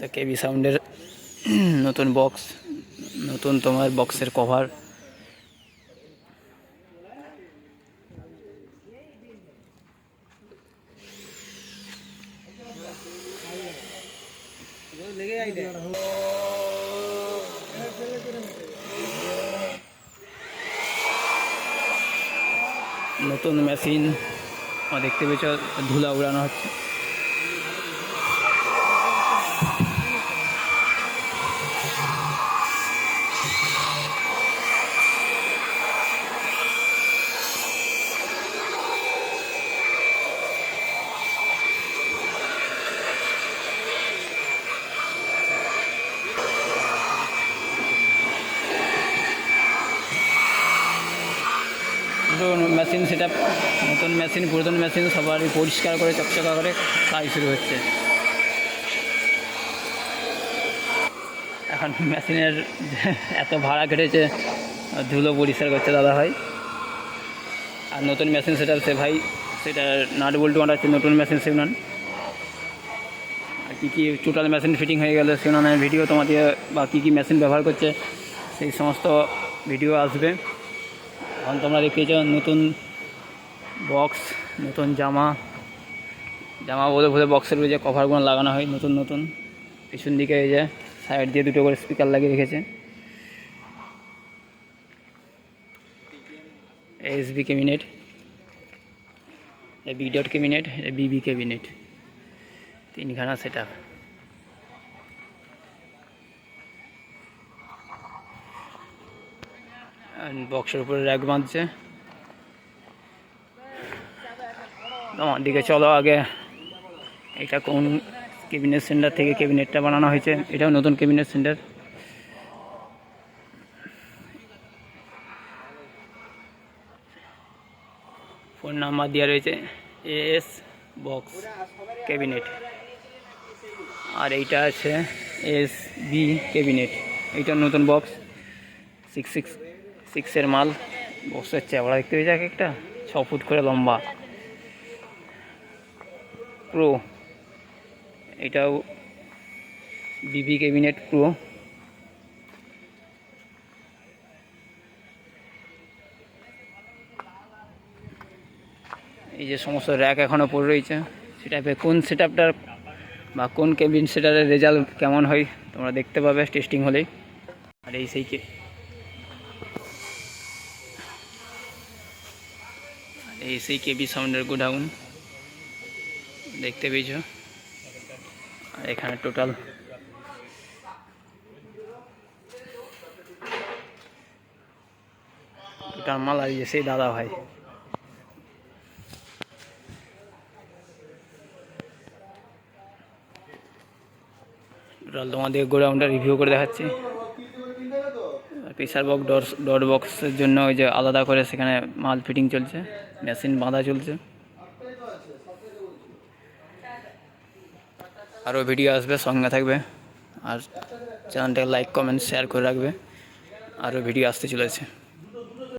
The কেবি সাউন্ডের নতুন box নতুন তোমার বক্সের কভার নতুন মেশিন দেখতে পেয়েছ, ধুলা উড়ানো হচ্ছে। নতুন মেশিন সেটা নতুন মেশিন পুরাতন মেশিন সবারই পরিষ্কার করে, চকচকা করে কাজ শুরু হচ্ছে। এখন মেশিনের এত ভাড়া কেটেছে, ধুলো পরিষ্কার করছে দাদা ভাই। আর নতুন মেশিন সেটা সে ভাই, সেটা নাট বল্টু আনাচ্ছে নতুন মেশিন সে উনান আর কী কী টোটাল মেশিন ফিটিং হয়ে গেলে সে উনানের ভিডিও তোমাদের বা কী কী মেশিন ব্যবহার করছে, সেই সমস্ত ভিডিও আসবে। এখন তোমরা দেখতেছ নতুন বক্স নতুন জামা। জামা বলে বলে বক্সের যে কভারগুলো লাগানো হয়, নতুন নতুন। পিছন দিকে এই যে সাইড দিয়ে দুটো করে স্পিকার লাগিয়ে রেখেছে। S B cabinet B dot cabinet B B cabinet তিনখানা সেট আপ বক্সের উপরে র্যাক বাঁধছে। তোমার দিকে চলো আগে। এটা কোন ক্যাবিনেট সেন্টার থেকে ক্যাবিনেটটা বানানো হয়েছে? এটাও নতুন ক্যাবিনেট সেন্টার ফোন নাম্বার দেওয়া রয়েছে। এস বক্স ক্যাবিনেট আর এইটা আছে এস বি ক্যাবিনেট এইটা নতুন বক্স সিক্স সিক্স সিক্সের মাল। বক্সের চেবড়া দেখতে পেয়েছে এক একটা। ছ ফুট করে লম্বা। প্রো এটাও বিবি ক্যাবিনেট প্রো এই যে সমস্ত র্যাক এখনও পড়ে রয়েছে সেটা কোন সেট আপটার বা কোন কেবিন সেটারের রেজাল্ট কেমন হয়, তোমরা দেখতে পাবে টেস্টিং হলেই। আর এই সেই এই সেই কেবি সাউন্ডের গোডাউন। দেখতে পেয়েছ? আর এখানে টোটাল টোটাল মাল আর সেই দাদা ভাই। টোটাল তোমাদের গোডাউনটা রিভিউ করে দেখাচ্ছি। প্রেসার বক্স ডোর ডোর বক্সের জন্য ওই যে আলাদা করে সেখানে মাল ফিটিং চলছে মেশিন বাঁধা চলছে। আরও ভিডিও আসবে, সঙ্গে থাকবে। আর চ্যানেলটাকে লাইক কমেন্ট শেয়ার করে রাখবে। আরও ভিডিও আসতে চলেছে।